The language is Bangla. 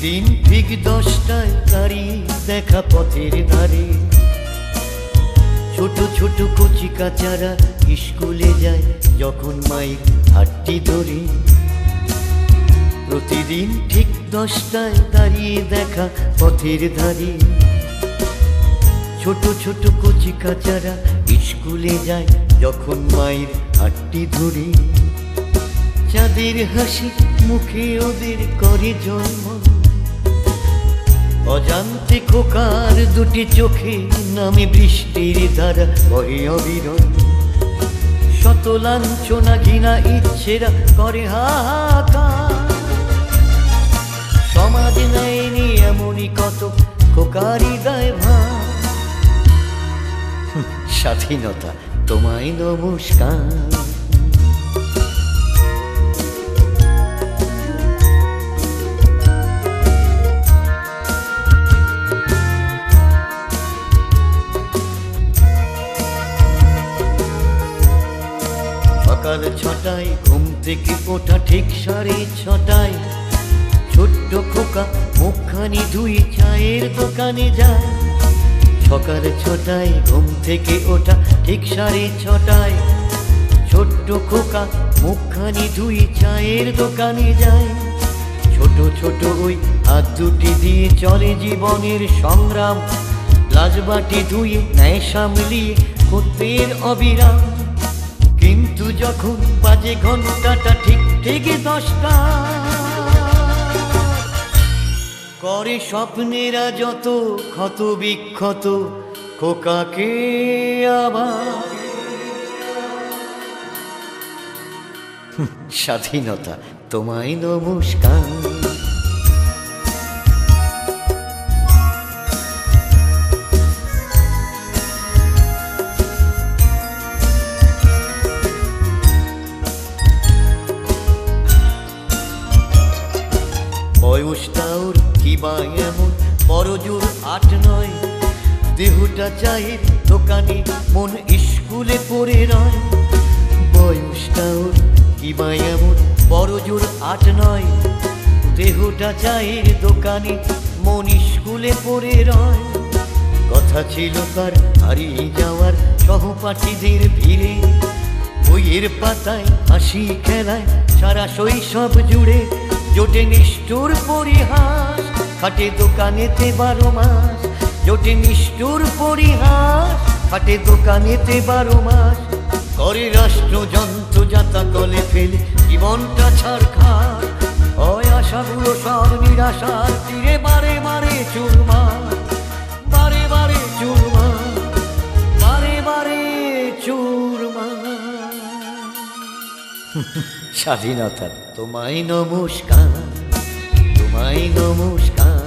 প্রতিদিন ঠিক দশটায় দাঁড়িয়ে দেখা পথের ধারে। ছোট ছোট কচি কাচারা স্কুলে যায় যখন মায়ের হাটটি ধরে। প্রতিদিন ঠিক দশটায় দাঁড়িয়ে দেখা পথের ধারে। ছোট ছোট কচি কাচারা স্কুলে যায় যখন মায়ের হাটটি ধরে। চাঁদের হাসি মুখে ওদের করে জন্ম। অজান্তে খোকার দুটি চোখে নামে বৃষ্টির দ্বারা বহে অবিরল। শত লাঞ্ছনা ঘৃণা ইচ্ছেরা করে হাহাকার। সমাজ নেয়নি এমনই কত খোকারি দায় ভার স্বাধীনতা, তোমায় নমস্কার। সকাল ছটায়, ঘুম থেকে ওঠা ঠিক সাড়ে ছটায়। ছোট্ট খোকা মুখখানি ধুই চায়ের দোকানে যায়। সকাল ছটায়, ঘুম থেকে ওঠা ঠিক সাড়ে ছটায়। ছোট্ট খোকা মুখখানি ধুই চায়ের দোকানে যায়। ছোট ছোট ওই হাত দুটি দিয়ে চলে জীবনের সংগ্রাম। লাজবাটি ধুয়ে নেয় সামলিয়ে করতের অবিরাম। কিন্তু যখন বাজে ঘন্টাটা ঠিক ঠিক দশটা, করে স্বপ্নেরা যত ক্ষত বিক্ষত, খোকাকে আবার স্বাধীনতা তোমায় নমস্কার। বয়সটা ওর কি বা এমন? বড় জোর আট নয়। দেহটা চায়ের দোকানে, মন স্কুলে পড়ে নয় বয়সটা ওর কি বা এমন? বড় জোর আট নয়। দেহটা চায়ের দোকানে, মন স্কুলে পড়ে রয়। কথা ছিল তার হারিয়ে যাওয়ার সহপাঠীদের ভিড়ে। বইয়ের পাতায় হাসি খেলায় সারা শৈশব জুড়ে জোটে নিষ্ঠুর পরিহাস, খাটে দোকানেতে বারো মাস। জোটে নিষ্ঠুর পরিহাস, খাটে দোকানেতে বারো মাস। করে রাষ্ট্রযন্ত্র যাতা কলে ফেলে, জীবনটা ছাড় খার অয় আশাগুলো সব নিরাশার তীরে স্বাধীনতা। তোমায় নমস্কার তোমায় নমস্কার।